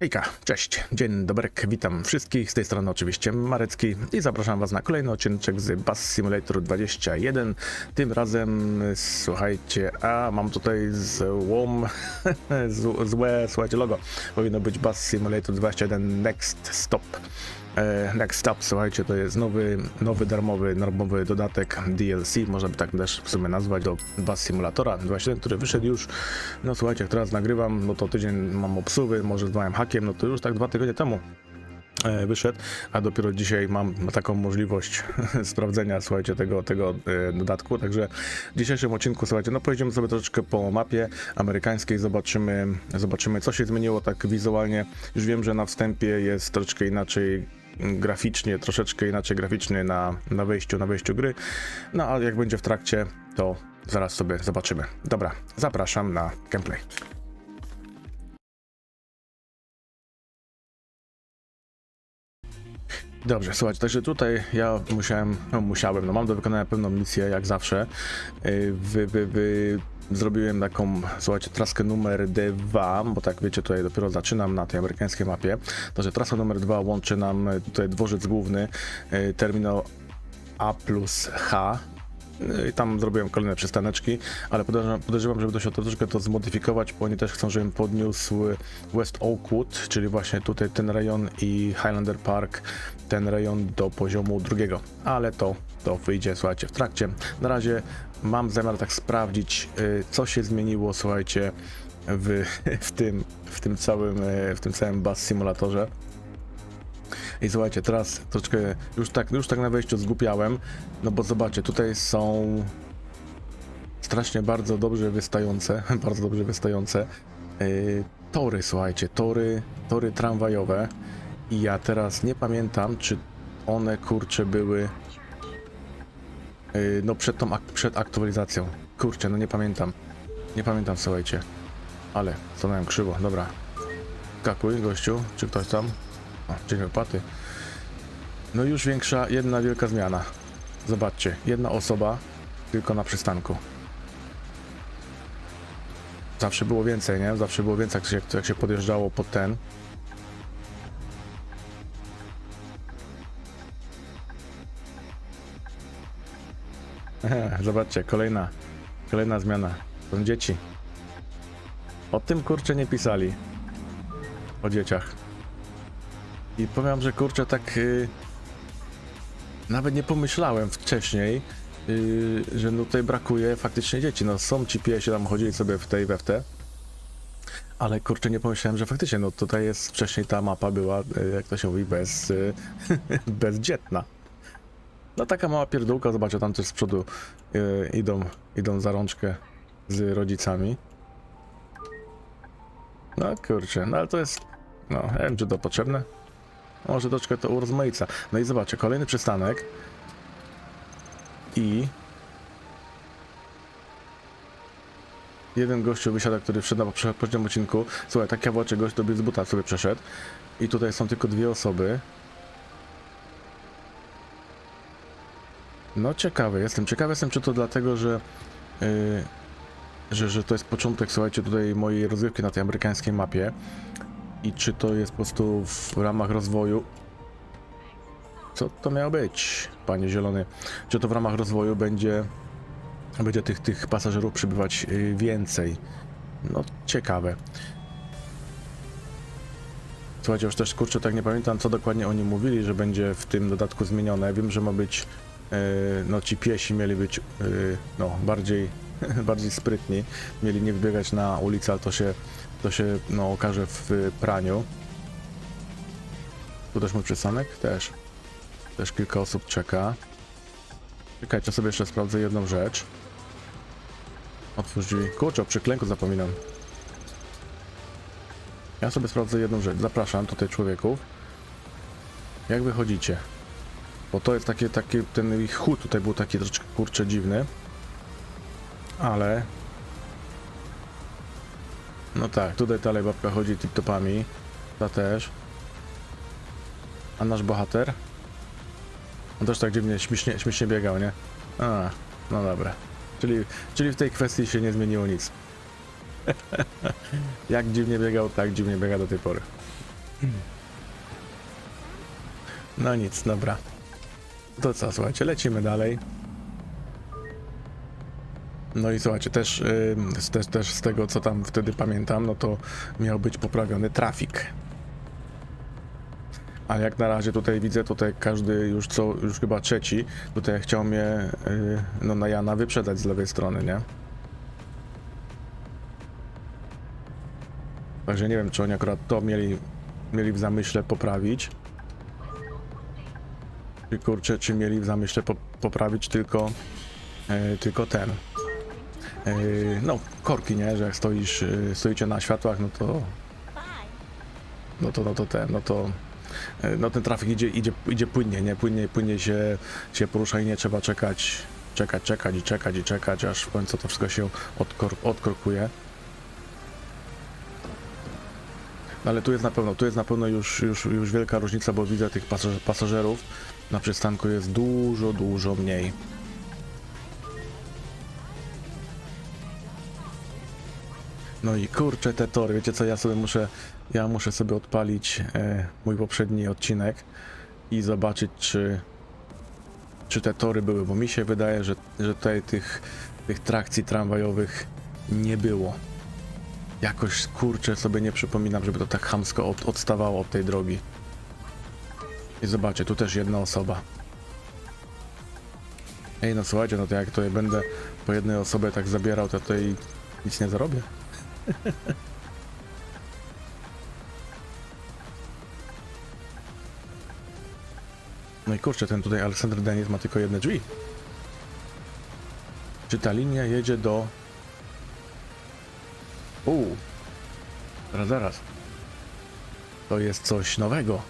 Hejka, cześć, dzień dobry, witam wszystkich, z tej strony oczywiście Marecki i zapraszam was na kolejny odcinek z Bass Simulator 21. Tym razem, słuchajcie, a mam tutaj złom, złe, słuchajcie, logo. Powinno być Bass Simulator 21 Next Stop. E, Next Stop, słuchajcie, to jest nowy, nowy darmowy, darmowy dodatek DLC, można by tak też w sumie nazwać, do Bass Simulatora 27, który wyszedł już, no słuchajcie, jak teraz nagrywam, no to tydzień mam obsuwy, może z małym hakiem, no to już tak dwa tygodnie temu e, wyszedł, a dopiero dzisiaj mam taką możliwość sprawdzenia, słuchajcie, tego, tego e, dodatku, także w dzisiejszym odcinku, słuchajcie, no pojedziemy sobie troszeczkę po mapie amerykańskiej, zobaczymy, zobaczymy co się zmieniło tak wizualnie, już wiem, że na wstępie jest troszeczkę inaczej graficznie, troszeczkę inaczej graficznie na, na wejściu, na wejściu gry, no a jak będzie w trakcie, to zaraz sobie zobaczymy. Dobra, zapraszam na gameplay. Dobrze, słuchajcie, także tutaj ja musiałem, no musiałem, no mam do wykonania pewną misję, jak zawsze. Yy, Wy, wy, wy, zrobiłem taką, słuchajcie, traskę numer 2, bo tak wiecie, tutaj dopiero zaczynam na tej amerykańskiej mapie. Także trasa numer 2 łączy nam y, tutaj dworzec główny, yy, terminal A plus H, i tam zrobiłem kolejne przystaneczki, ale podejrzewam, podejrzewam żeby to się troszeczkę to zmodyfikować, bo oni też chcą, żebym podniósł West Oakwood, czyli właśnie tutaj ten rejon i Highlander Park, ten rejon do poziomu drugiego. Ale to, to wyjdzie, słuchajcie, w trakcie. Na razie mam zamiar tak sprawdzić, y, co się zmieniło, słuchajcie, w, w, tym, w tym całym, y, w tym całym Bass Simulatorze. I słuchajcie, teraz troszeczkę już tak, już tak na wejściu zgłupiałem, no bo zobaczcie, tutaj są strasznie bardzo dobrze wystające, bardzo dobrze wystające yy, tory, słuchajcie, tory, tory tramwajowe i ja teraz nie pamiętam, czy one kurcze były yy, no przed tą ak- przed aktualizacją. Kurczę, no nie pamiętam. Nie pamiętam, słuchajcie. Ale stanąłem krzywo, dobra. Skakuj, gościu, czy ktoś tam? O, dzień wypłaty. No już większa, jedna wielka zmiana. Zobaczcie, jedna osoba tylko na przystanku. Zawsze było więcej, nie? Zawsze było więcej, jak się, jak się podjeżdżało pod ten. Zobaczcie, kolejna, kolejna zmiana. Są dzieci. O tym kurczę nie pisali. O dzieciach. I powiem, że kurczę, tak y, nawet nie pomyślałem wcześniej, y, że no tutaj brakuje faktycznie dzieci. No są ci piesi tam chodzili sobie w tej we w te. Ale kurczę, nie pomyślałem, że faktycznie, no tutaj jest wcześniej ta mapa była, y, jak to się mówi, bez, bezdzietna. No taka mała pierdółka, zobaczcie, tam też z przodu idą, idą za rączkę z rodzicami. No kurczę, no ale to jest, no nie wiem, czy to potrzebne. Może troszkę to urozmaica. No i zobaczcie, kolejny przystanek. I... Jeden gościu wysiada, który wszedł na poprze- poprzednim odcinku. Słuchaj, tak kawałeczek gość to z buta sobie przeszedł. I tutaj są tylko dwie osoby. No ciekawy jestem. Ciekawy jestem, czy to dlatego, że... Yy, że, że to jest początek, słuchajcie, tutaj mojej rozgrywki na tej amerykańskiej mapie. I czy to jest po prostu w ramach rozwoju? Co to miało być, panie zielony? Czy to w ramach rozwoju będzie, będzie tych, tych pasażerów przybywać y, więcej? No, ciekawe. Słuchajcie, już też kurczę, tak nie pamiętam, co dokładnie oni mówili, że będzie w tym dodatku zmienione. Wiem, że ma być, y, no ci piesi mieli być, y, no, bardziej, bardziej sprytni. Mieli nie wbiegać na ulicę, ale to się to się no, okaże w praniu. Tu też mój przystanek? Też. Też kilka osób czeka. Czekajcie, sobie jeszcze sprawdzę jedną rzecz. Otwórz drzwi. Kurczę, o przyklęku zapominam. Ja sobie sprawdzę jedną rzecz. Zapraszam tutaj człowieków. Jak wychodzicie? Bo to jest takie, takie, ten ich chód tutaj był taki troszeczkę kurczę dziwny. Ale no tak, tutaj dalej babka chodzi tip-topami. Ta też. A nasz bohater? On też tak dziwnie, śmiesznie, śmiesznie biegał, nie? A, no dobra. Czyli, czyli w tej kwestii się nie zmieniło nic. Jak dziwnie biegał, tak dziwnie biega do tej pory. No nic, dobra. To co, słuchajcie, lecimy dalej. No i słuchajcie, też, y, też, też z tego co tam wtedy pamiętam, no to miał być poprawiony trafik. Ale jak na razie tutaj widzę, tutaj każdy już co, już chyba trzeci, tutaj chciał mnie y, no, na Jana wyprzedzać z lewej strony, nie? Także nie wiem, czy oni akurat to mieli, mieli w zamyśle poprawić. Czy kurczę, czy mieli w zamyśle po, poprawić tylko, e, tylko ten. E, no, korki, nie? Że jak stoisz, e, stoicie na światłach, no to. No to, no to ten, no to. e, No ten trafik idzie, idzie, idzie płynnie, nie? Płynnie, płynnie się, się porusza i nie trzeba czekać, czekać, czekać i czekać i czekać, aż w końcu to wszystko się odkor, odkorkuje. No ale tu jest na pewno, tu jest na pewno już, już, już wielka różnica, bo widzę tych pasaż- pasażerów na przystanku jest dużo, dużo mniej. No i kurczę te tory, wiecie co, ja sobie muszę, ja muszę sobie odpalić e, mój poprzedni odcinek i zobaczyć czy, czy te tory były, bo mi się wydaje, że, że tutaj tych, tych trakcji tramwajowych nie było. Jakoś kurczę sobie nie przypominam, żeby to tak chamsko od, odstawało od tej drogi. I zobaczcie, tu też jedna osoba. Ej, no słuchajcie, no to jak tutaj będę po jednej osobie tak zabierał, to tutaj nic nie zarobię. No i kurczę, ten tutaj Aleksander Denis ma tylko jedne drzwi. Czy ta linia jedzie do... Uuu. Zaraz, zaraz. To jest coś nowego.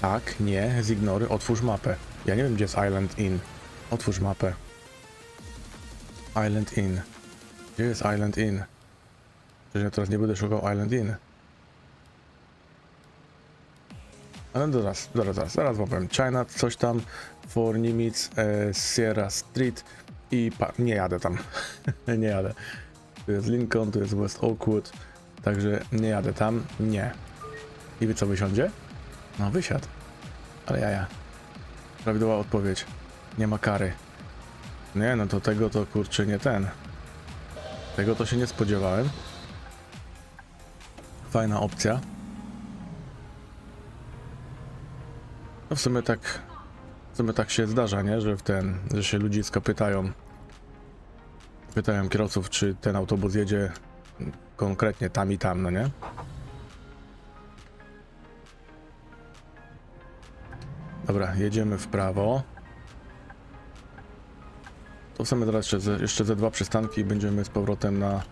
Tak, nie, zignory, otwórz mapę. Ja nie wiem, gdzie jest Island Inn. Otwórz mapę. Island Inn. Gdzie jest Island Inn? Przecież ja teraz nie będę szukał Island Inn. Ale zaraz, zaraz, zaraz, zaraz wam powiem. China, coś tam, For Nimitz, e, Sierra Street i pa- nie jadę tam. nie jadę. Tu jest Lincoln, tu jest West Oakwood, także nie jadę tam, nie. I wy co, wysiądzie? No, wysiadł. Ale jaja. Prawidłowa odpowiedź. Nie ma kary. Nie, no to tego to kurczę nie ten. Tego to się nie spodziewałem. Fajna opcja. No w sumie tak. W sumie tak się zdarza, nie? Że w ten. Że się ludziska pytają. Pytają kierowców, czy ten autobus jedzie konkretnie tam i tam, no nie? Dobra, jedziemy w prawo. To w sumie teraz jeszcze ze, jeszcze ze dwa przystanki i będziemy z powrotem na,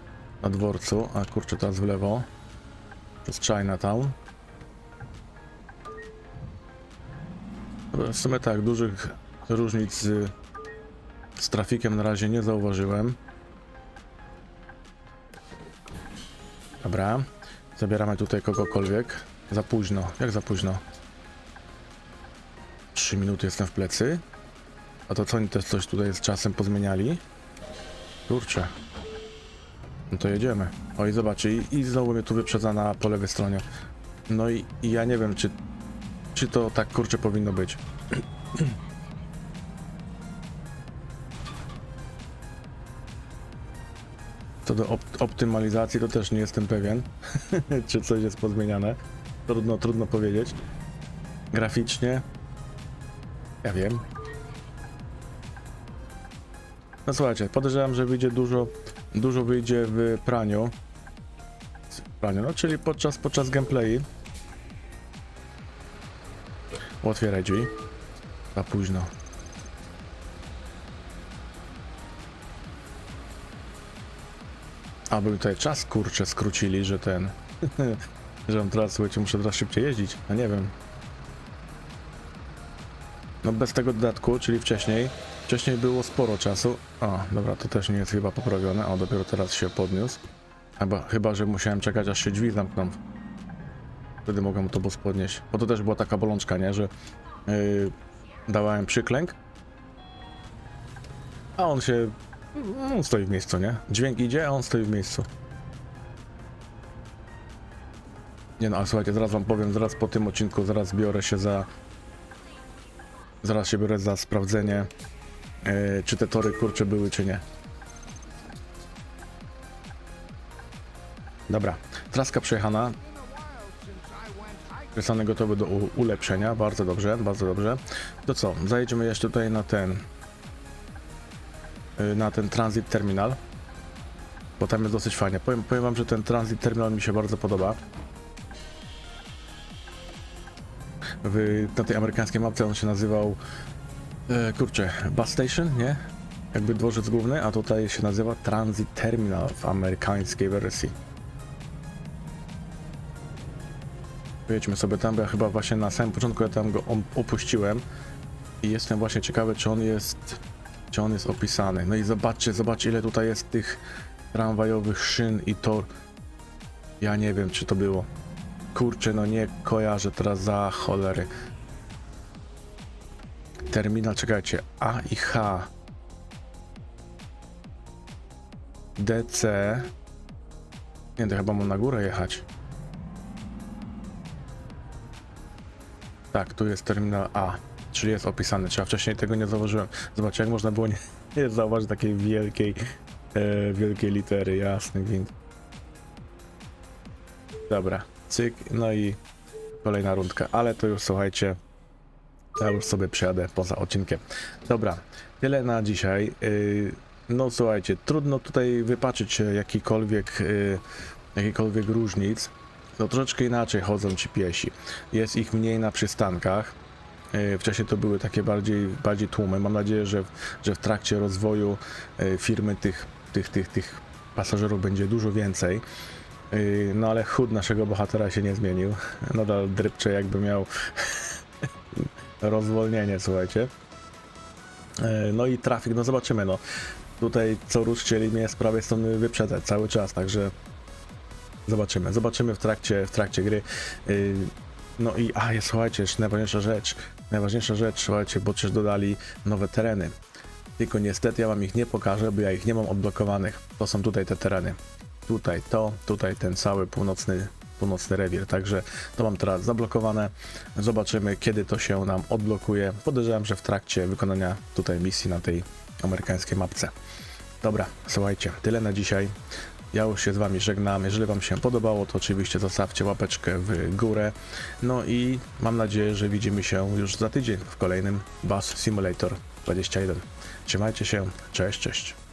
na dworcu. A kurczę, teraz w lewo. Przez Chinatown. W sumie tak, dużych różnic z, z trafikiem na razie nie zauważyłem. Dobra, zabieramy tutaj kogokolwiek. Za późno, jak za późno? 3 minuty jestem w plecy. A to co oni też coś tutaj z czasem pozmieniali? Kurczę. No to jedziemy. O i zobaczcie, i, i znowu mnie tu wyprzedza na po lewej stronie. No i, i ja nie wiem, czy, czy to tak kurczę powinno być. Co do op optymalizacji, to też nie jestem pewien, czy coś jest pozmieniane. Trudno, trudno powiedzieć. Graficznie, ja wiem. No słuchajcie, podejrzewam, że wyjdzie dużo, dużo wyjdzie w praniu. Praniu, no czyli podczas, podczas gameplayi. Otwieraj drzwi. Za późno. Aby tutaj czas kurczę skrócili, że ten. że on teraz, słuchajcie, muszę teraz szybciej jeździć. A nie wiem. No bez tego dodatku, czyli wcześniej. Wcześniej było sporo czasu. O, dobra, to też nie jest chyba poprawione. O, dopiero teraz się podniósł. Chyba, chyba że musiałem czekać aż się drzwi zamkną. Wtedy mogłem autobus podnieść. Bo to też była taka bolączka, nie? Że yy, dawałem przyklęk. A on się. On stoi w miejscu, nie? Dźwięk idzie, a on stoi w miejscu. Nie no, ale słuchajcie, zaraz wam powiem, zaraz po tym odcinku, zaraz biorę się za... Zaraz się biorę za sprawdzenie, czy te tory kurcze były, czy nie. Dobra, traska przejechana. Krysany gotowy do ulepszenia, bardzo dobrze, bardzo dobrze. To co, zajedziemy jeszcze tutaj na ten... y, Na ten transit terminal. Bo tam jest dosyć fajnie. Powiem, powiem wam, że ten transit terminal mi się bardzo podoba. W, na tej amerykańskiej mapce on się nazywał e, kurczę, bus station, nie? Jakby dworzec główny, a tutaj się nazywa transit terminal w amerykańskiej wersji. Pojedźmy sobie tam, bo ja chyba właśnie na samym początku ja tam go opuściłem i jestem właśnie ciekawy, czy on jest, czy on jest opisany. No i zobaczcie, zobaczcie ile tutaj jest tych tramwajowych szyn i tor. Ja nie wiem, czy to było. Kurczę, no nie kojarzę teraz za cholery. Terminal, czekajcie, A i H. DC. Nie, to chyba mam na górę jechać. Tak, tu jest terminal A, czyli jest opisany. Ja wcześniej tego nie zauważyłem? Zobaczcie, jak można było nie, nie zauważyć takiej wielkiej, e, wielkiej litery, jasny gwint. Dobra, cyk, no i kolejna rundka, ale to już słuchajcie, ja już sobie przejadę poza odcinkiem. Dobra, tyle na dzisiaj. Yy, No słuchajcie, trudno tutaj wypaczyć jakikolwiek, yy, jakikolwiek różnic. No troszeczkę inaczej chodzą ci piesi. Jest ich mniej na przystankach. Yy, Wcześniej to były takie bardziej, bardziej tłumy. Mam nadzieję, że, że w trakcie rozwoju firmy tych, tych, tych, tych pasażerów będzie dużo więcej. No ale chód naszego bohatera się nie zmienił. Nadal drybcze jakby miał rozwolnienie, słuchajcie. Yy, No i trafik, no zobaczymy, no. Tutaj co rusz chcieli mnie z prawej strony wyprzedzać cały czas, także zobaczymy. Zobaczymy w trakcie, w trakcie gry. Yy, No i, a jest, słuchajcie, jeszcze najważniejsza rzecz. Najważniejsza rzecz, słuchajcie, bo też dodali nowe tereny. Tylko niestety ja wam ich nie pokażę, bo ja ich nie mam odblokowanych. To są tutaj te tereny. Tutaj to, tutaj ten cały północny, północny rewir. Także to mam teraz zablokowane. Zobaczymy, kiedy to się nam odblokuje. Podejrzewam, że w trakcie wykonania tutaj misji na tej amerykańskiej mapce. Dobra, słuchajcie, tyle na dzisiaj. Ja już się z wami żegnam. Jeżeli wam się podobało, to oczywiście zostawcie łapeczkę w górę. No i mam nadzieję, że widzimy się już za tydzień w kolejnym Bus Simulator 21. Trzymajcie się, cześć, cześć.